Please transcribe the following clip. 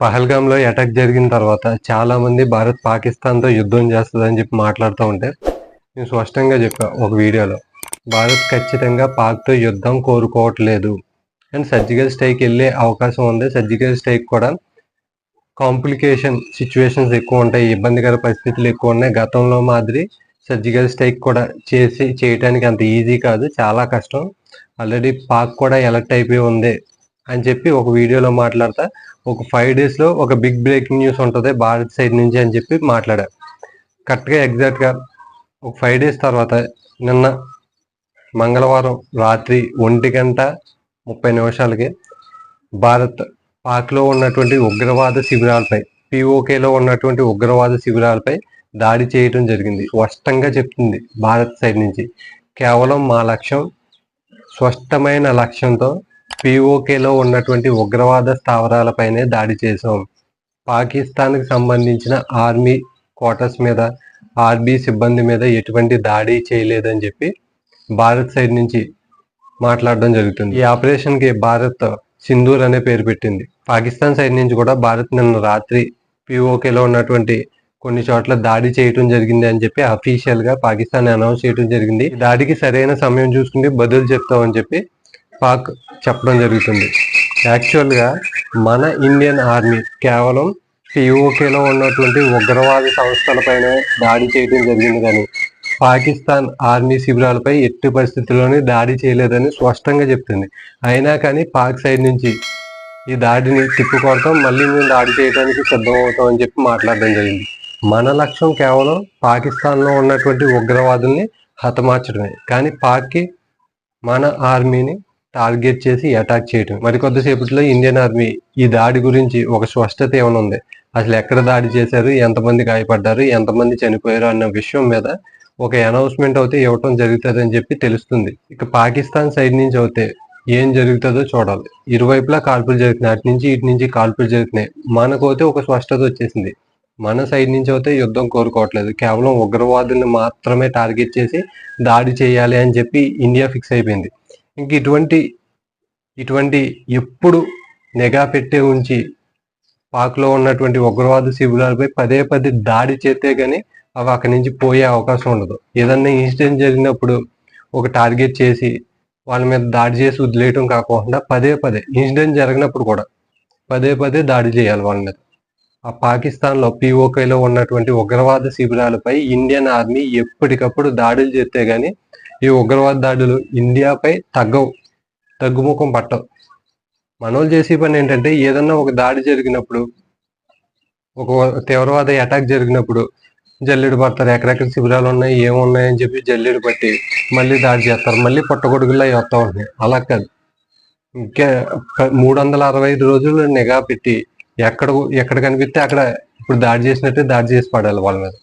పహల్గామ్లో attack జరిగిన తర్వాత చాలా మంది భారత్ పాకిస్తాన్తో యుద్ధం చేస్తుందని చెప్పి మాట్లాడుతూ ఉంటే నేను స్పష్టంగా చెప్పా ఒక వీడియోలో. భారత్ ఖచ్చితంగా పాక్తో యుద్ధం కోరుకోవట్లేదు. అండ్ సర్జికల్ స్ట్రైక్ వెళ్ళే అవకాశం ఉంది. సర్జికల్ స్ట్రైక్ కూడా కాంప్లికేషన్ సిచ్యువేషన్స్ ఎక్కువ ఉంటాయి. ఇబ్బందికర పరిస్థితులు ఎక్కువ ఉన్నాయి. గతంలో మాదిరి సర్జికల్ స్ట్రైక్ కూడా చేసి చేయడానికి అంత ఈజీ కాదు. చాలా కష్టం. ఆల్రెడీ పాక్ కూడా ఎలర్ట్ అయిపోయి ఉంది. అని చెప్పి ఒక వీడియోలో మాట్లాడతా. ఒక ఫైవ్ డేస్లో ఒక బిగ్ బ్రేకింగ్ న్యూస్ ఉంటుంది భారత్ సైడ్ నుంచి అని చెప్పి మాట్లాడా. కరెక్ట్గా ఎగ్జాక్ట్గా ఒక ఫైవ్ డేస్ తర్వాత నిన్న మంగళవారం రాత్రి ఒంటి గంట ముప్పై నిమిషాలకి భారత్ పాక్లో ఉన్నటువంటి ఉగ్రవాద శిబిరాలపై పిఓకేలో ఉన్నటువంటి ఉగ్రవాద శిబిరాలపై దాడి చేయడం జరిగింది. స్పష్టంగా చెప్తుంది భారత్ సైడ్ నుంచి. కేవలం మా లక్ష్యం స్పష్టమైన లక్ష్యంతో పిఓకేలో ఉన్నటువంటి ఉగ్రవాద స్థావరాలపైనే దాడి చేశాం. పాకిస్తాన్కి సంబంధించిన ఆర్మీ క్వార్టర్స్ మీద ఆర్మీ సిబ్బంది మీద ఎటువంటి దాడి చేయలేదని చెప్పి భారత్ సైడ్ నుంచి మాట్లాడడం జరుగుతుంది. ఈ ఆపరేషన్కి భారత్ సింధూర్ అనే పేరు పెట్టింది. పాకిస్తాన్ సైడ్ నుంచి కూడా భారత్ నిన్న రాత్రి పిఓకేలో ఉన్నటువంటి కొన్ని చోట్ల దాడి చేయటం జరిగింది అని చెప్పి అఫీషియల్గా పాకిస్తాన్ అనౌన్స్ చేయడం జరిగింది. దాడికి సరైన సమయం చూసుకుంటే బదులు చెప్తామని చెప్పి పాక్ చెప్పడం జరుగుతుంది. యాక్చువల్గా మన ఇండియన్ ఆర్మీ కేవలం పిఓకేలో ఉన్నటువంటి ఉగ్రవాద సంస్థలపైన దాడి చేయడం జరిగింది కానీ పాకిస్తాన్ ఆర్మీ శిబిరాలపై ఎట్టి పరిస్థితుల్లోనే దాడి చేయలేదని స్పష్టంగా చెప్తుంది. అయినా కానీ పాక్ సైడ్ నుంచి ఈ దాడిని తిప్పుకొడతాం మళ్ళీ మేము దాడి చేయడానికి సిద్ధమవుతామని చెప్పి మాట్లాడడం జరిగింది. మన లక్ష్యం కేవలం పాకిస్తాన్లో ఉన్నటువంటి ఉగ్రవాదుల్ని హతమార్చడమే. కానీ పాక్కి మన ఆర్మీని టార్గెట్ చేసి అటాక్ చేయటం. మరి కొద్దిసేపట్లో ఇండియన్ ఆర్మీ ఈ దాడి గురించి ఒక స్పష్టత ఏమైనా ఉంది? అసలు ఎక్కడ దాడి చేశారు? ఎంతమంది గాయపడ్డారు? ఎంతమంది చనిపోయారు? అన్న విషయం మీద ఒక అనౌన్స్మెంట్ అయితే ఇవ్వటం జరుగుతుందని చెప్పి తెలుస్తుంది. ఇక పాకిస్తాన్ సైడ్ నుంచి అయితే ఏం జరుగుతుందో చూడాలి. ఇరువైపులా కాల్పులు జరుగుతున్నాయి. అటు నుంచి ఇటు నుంచి కాల్పులు జరుగుతున్నాయి. మనకైతే ఒక స్పష్టత వచ్చేసింది. మన సైడ్ నుంచి అయితే యుద్ధం కోరుకోవట్లేదు. కేవలం ఉగ్రవాదుల్ని మాత్రమే టార్గెట్ చేసి దాడి చేయాలి అని చెప్పి ఇండియా ఫిక్స్ అయిపోయింది. ఇంక ఇటువంటి ఇటువంటి ఎప్పుడు నిఘా పెట్టే ఉంచి పాక్లో ఉన్నటువంటి ఉగ్రవాద శిబిరాలపై పదే పదే దాడి చేస్తే కానీ అవి అక్కడి నుంచి పోయే అవకాశం ఉండదు. ఏదన్నా ఇన్సిడెంట్ జరిగినప్పుడు ఒక టార్గెట్ చేసి వాళ్ళ మీద దాడి చేసి వదిలేయటం కాకుండా పదే పదే ఇన్సిడెంట్ జరిగినప్పుడు కూడా పదే పదే దాడి చేయాలి వాళ్ళ మీద. ఆ పాకిస్తాన్లో పిఓకేలో ఉన్నటువంటి ఉగ్రవాద శిబిరాలపై ఇండియన్ ఆర్మీ ఎప్పటికప్పుడు దాడులు చేస్తే గానీ ఈ ఉగ్రవాద దాడులు ఇండియాపై తగ్గవు తగ్గుముఖం పట్టవు. మనోళ్ళు చేసే పని ఏంటంటే ఏదన్నా ఒక దాడి జరిగినప్పుడు ఒక తీవ్రవాద అటాక్ జరిగినప్పుడు జల్లెడు పడతారు ఎక్కడెక్కడ శిబిరాలు ఉన్నాయి ఏమున్నాయి అని చెప్పి జల్లెడు పట్టి మళ్ళీ దాడి చేస్తారు. మళ్ళీ పుట్టగొడుగుల్లో అవి వస్తూ ఉంటాయి అలా కాదు. ఇంకా మూడు వందల అరవై ఐదు రోజులు నిఘా పెట్టి ఎక్కడ ఎక్కడ కనిపిస్తే అక్కడ ఇప్పుడు దాడి చేసినట్టే దాడి చేసి పడాలి వాళ్ళ మీద.